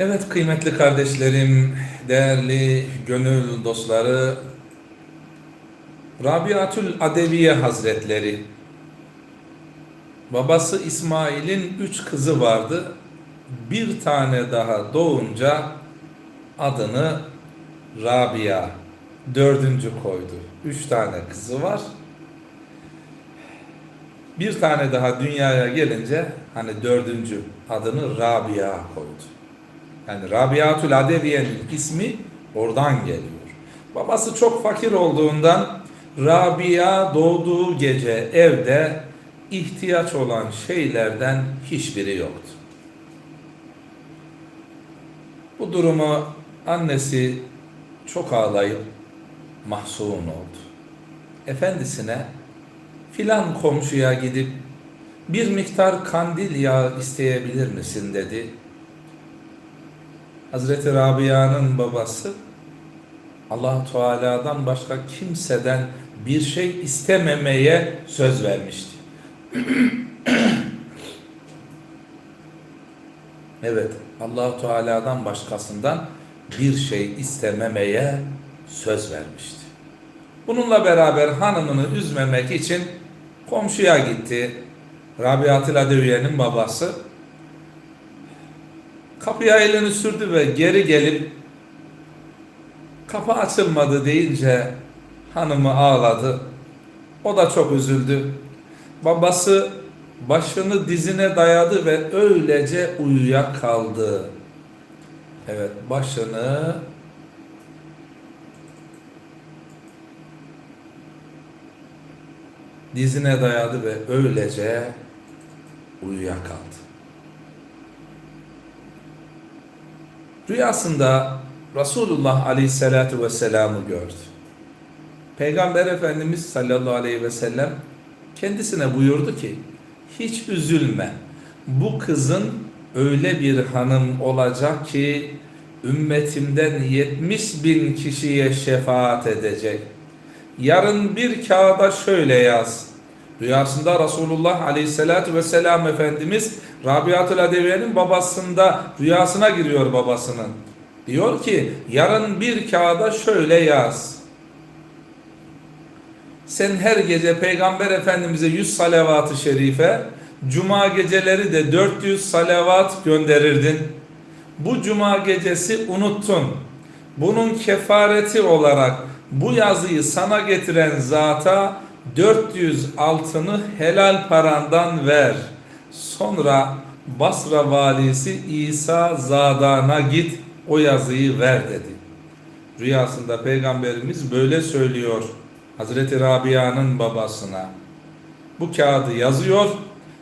Evet kıymetli kardeşlerim, değerli gönül dostları, Rabiatül Adeviye Hazretleri, babası İsmail'in üç kızı vardı. Bir tane daha doğunca adını Rabia, dördüncü koydu. Üç tane kızı var. Bir tane daha dünyaya gelince hani dördüncü adını Rabia koydu. Yani Rabiatül Adeviye'nin ismi oradan geliyor. Babası çok fakir olduğundan Rabia doğduğu gece evde ihtiyaç olan şeylerden hiçbiri yoktu. Bu durumu annesi çok ağlayıp mahzun oldu. Efendisine filan komşuya gidip bir miktar kandil yağı isteyebilir misin dedi. Hazreti Rabia'nın babası allah Teala'dan başka kimseden bir şey istememeye söz vermişti. evet, allah Teala'dan başkasından bir şey istememeye söz vermişti. Bununla beraber hanımını üzmemek için komşuya gitti. Rabiatül Adeviye'nin babası kapıya elini sürdü ve geri gelip kapı açılmadı deyince hanımı ağladı. O da çok üzüldü. Babası başını dizine dayadı ve öylece uyuya kaldı. Evet, başını dizine dayadı ve öylece uyuyakaldı. Rüyasında Resulullah Aleyhisselatü Vesselam'ı gördü. Peygamber Efendimiz sallallahu aleyhi ve sellem kendisine buyurdu ki hiç üzülme bu kızın öyle bir hanım olacak ki ümmetimden 70 bin kişiye şefaat edecek. Yarın bir kağıda şöyle yaz. Rüyasında Resulullah Aleyhisselatü Vesselam Efendimiz Rabiatül Adeviye'nin babasında rüyasına giriyor babasının. Diyor ki yarın bir kağıda şöyle yaz. Sen her gece Peygamber Efendimiz'e 100 salavat-ı şerife, cuma geceleri de 400 salavat gönderirdin. Bu cuma gecesi unuttun. Bunun kefareti olarak bu yazıyı sana getiren zata 400 altını helal parandan ver. Sonra Basra valisi İsa Zadan'a git o yazıyı ver dedi. Rüyasında peygamberimiz böyle söylüyor Hazreti Rabia'nın babasına. Bu kağıdı yazıyor.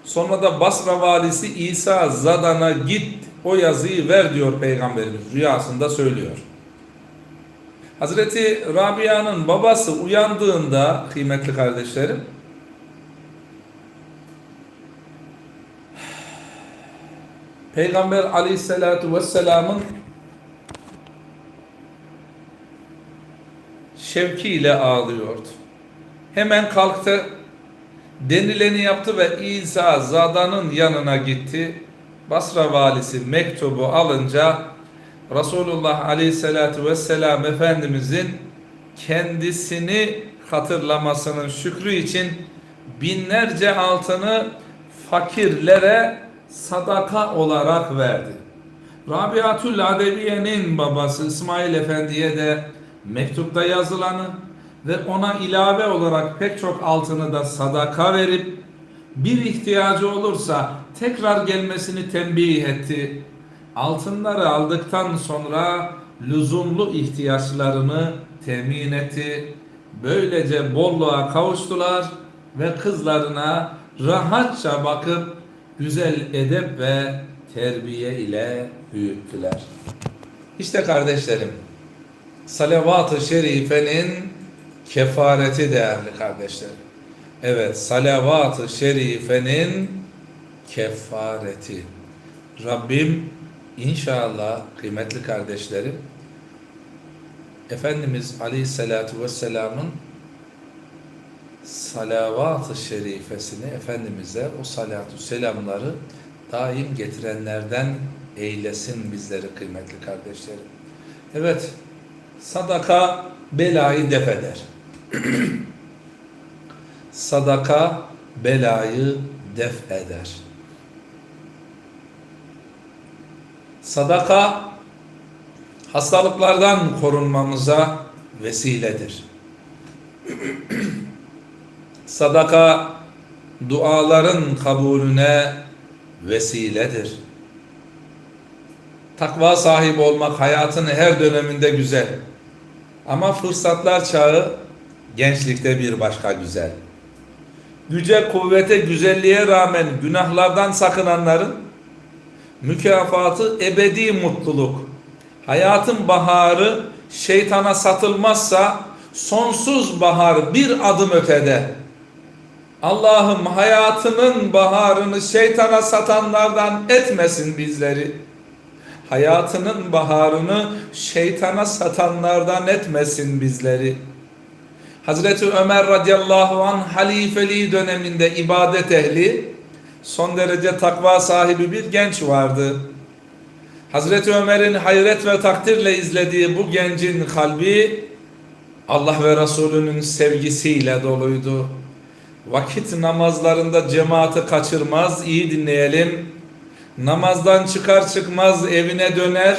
Sonra da Basra valisi İsa Zadan'a git o yazıyı ver diyor peygamberimiz. Rüyasında söylüyor. Hazreti Rabia'nın babası uyandığında kıymetli kardeşlerim Peygamber aleyhissalatu vesselamın şevkiyle ağlıyordu. Hemen kalktı, denileni yaptı ve İsa Zada'nın yanına gitti. Basra valisi mektubu alınca Resulullah Aleyhisselatü Vesselam Efendimizin kendisini hatırlamasının şükrü için binlerce altını fakirlere sadaka olarak verdi. Rabiatül Adeviye'nin babası İsmail Efendi'ye de mektupta yazılanı ve ona ilave olarak pek çok altını da sadaka verip bir ihtiyacı olursa tekrar gelmesini tembih etti. Altınları aldıktan sonra lüzumlu ihtiyaçlarını temin etti. Böylece bolluğa kavuştular ve kızlarına rahatça bakıp güzel edep ve terbiye ile büyüttüler. İşte kardeşlerim, salavat-ı şerifenin kefareti değerli kardeşlerim. Evet, salavat-ı şerifenin kefareti. Rabbim inşallah kıymetli kardeşlerim Efendimiz Aleyhisselatü Vesselam'ın salavat-ı şerifesini Efendimiz'e o salatu selamları daim getirenlerden eylesin bizleri kıymetli kardeşlerim. Evet, sadaka belayı def eder. sadaka belayı def eder. Sadaka hastalıklardan korunmamıza vesiledir. Sadaka duaların kabulüne vesiledir. Takva sahibi olmak hayatın her döneminde güzel. Ama fırsatlar çağı gençlikte bir başka güzel. Güce, kuvvete, güzelliğe rağmen günahlardan sakınanların mükafatı ebedi mutluluk. Hayatın baharı şeytana satılmazsa sonsuz bahar bir adım ötede. Allah'ım hayatının baharını şeytana satanlardan etmesin bizleri. Hayatının baharını şeytana satanlardan etmesin bizleri. Hazreti Ömer radıyallahu an halifeliği döneminde ibadet ehli, son derece takva sahibi bir genç vardı. Hazreti Ömer'in hayret ve takdirle izlediği bu gencin kalbi Allah ve Resulünün sevgisiyle doluydu. Vakit namazlarında cemaati kaçırmaz, iyi dinleyelim. Namazdan çıkar çıkmaz evine döner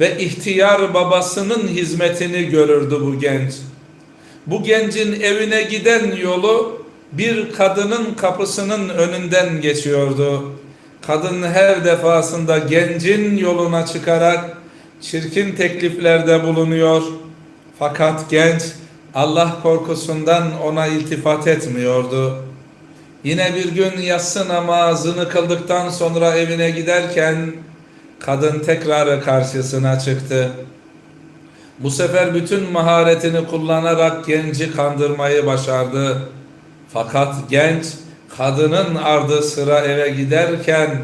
ve ihtiyar babasının hizmetini görürdü bu genç. Bu gencin evine giden yolu bir kadının kapısının önünden geçiyordu. Kadın her defasında gencin yoluna çıkarak çirkin tekliflerde bulunuyor. Fakat genç Allah korkusundan ona iltifat etmiyordu. Yine bir gün yatsı namazını kıldıktan sonra evine giderken kadın tekrar karşısına çıktı. Bu sefer bütün maharetini kullanarak genci kandırmayı başardı. Fakat genç kadının ardı sıra eve giderken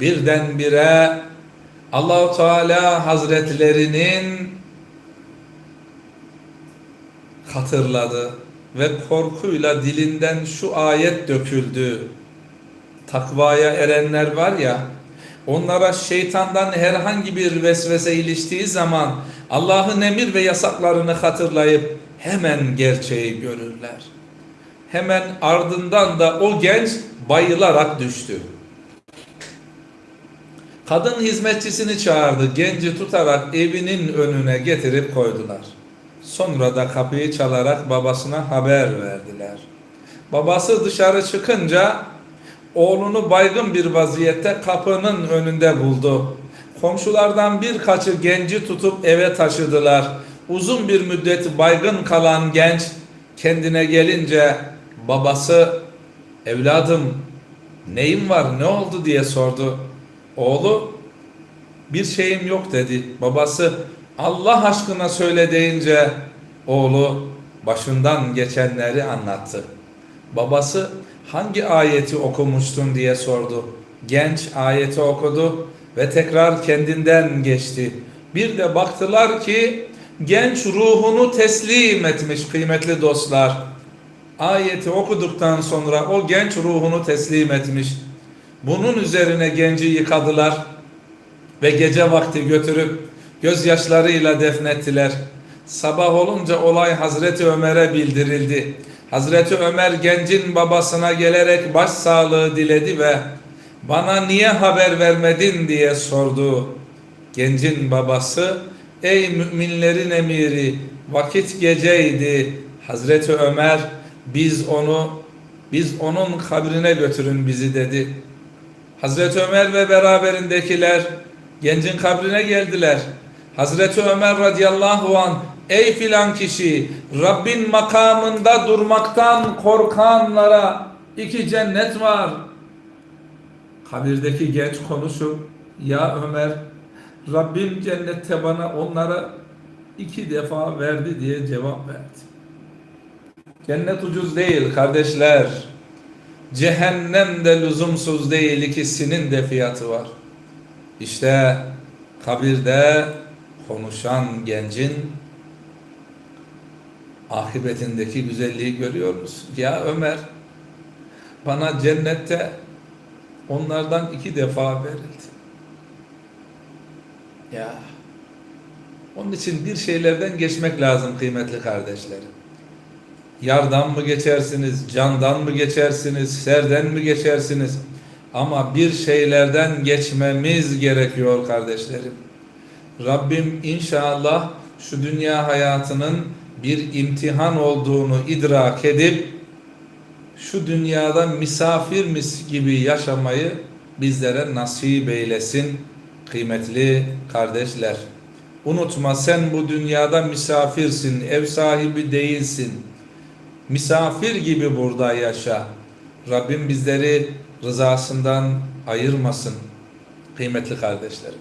birdenbire Allahu Teala Hazretlerinin hatırladı ve korkuyla dilinden şu ayet döküldü. Takvaya erenler var ya, onlara şeytandan herhangi bir vesvese iliştiği zaman Allah'ın emir ve yasaklarını hatırlayıp hemen gerçeği görürler. Hemen ardından da o genç bayılarak düştü. Kadın hizmetçisini çağırdı, genci tutarak evinin önüne getirip koydular. Sonra da kapıyı çalarak babasına haber verdiler. Babası dışarı çıkınca oğlunu baygın bir vaziyette kapının önünde buldu. Komşulardan birkaçı genci tutup eve taşıdılar. Uzun bir müddet baygın kalan genç kendine gelince babası evladım neyin var ne oldu diye sordu. Oğlu bir şeyim yok dedi. Babası Allah aşkına söyle deyince oğlu başından geçenleri anlattı. Babası hangi ayeti okumuştun diye sordu. Genç ayeti okudu ve tekrar kendinden geçti. Bir de baktılar ki genç ruhunu teslim etmiş kıymetli dostlar. Ayeti okuduktan sonra o genç ruhunu teslim etmiş. Bunun üzerine genci yıkadılar ve gece vakti götürüp gözyaşlarıyla defnettiler. Sabah olunca olay Hazreti Ömer'e bildirildi. Hazreti Ömer gencin babasına gelerek başsağlığı diledi ve bana niye haber vermedin diye sordu. Gencin babası ey müminlerin emiri vakit geceydi. Hazreti Ömer biz onu biz onun kabrine götürün bizi dedi. Hazreti Ömer ve beraberindekiler gencin kabrine geldiler. Hazreti Ömer radıyallahu an ey filan kişi Rabbin makamında durmaktan korkanlara iki cennet var. Kabirdeki genç konuşup ya Ömer Rabbim cennette bana onlara iki defa verdi diye cevap verdi. Cennet ucuz değil kardeşler. Cehennem de lüzumsuz değil ikisinin de fiyatı var. İşte kabirde konuşan gencin ahibetindeki güzelliği görüyor musun? Ya Ömer bana cennette onlardan iki defa verildi. Ya. Onun için bir şeylerden geçmek lazım kıymetli kardeşlerim. Yardan mı geçersiniz, candan mı geçersiniz, serden mi geçersiniz? Ama bir şeylerden geçmemiz gerekiyor kardeşlerim. Rabbim inşallah şu dünya hayatının bir imtihan olduğunu idrak edip şu dünyada misafirmiş gibi yaşamayı bizlere nasip eylesin kıymetli kardeşler. Unutma sen bu dünyada misafirsin, ev sahibi değilsin. Misafir gibi burada yaşa. Rabbim bizleri rızasından ayırmasın kıymetli kardeşlerim.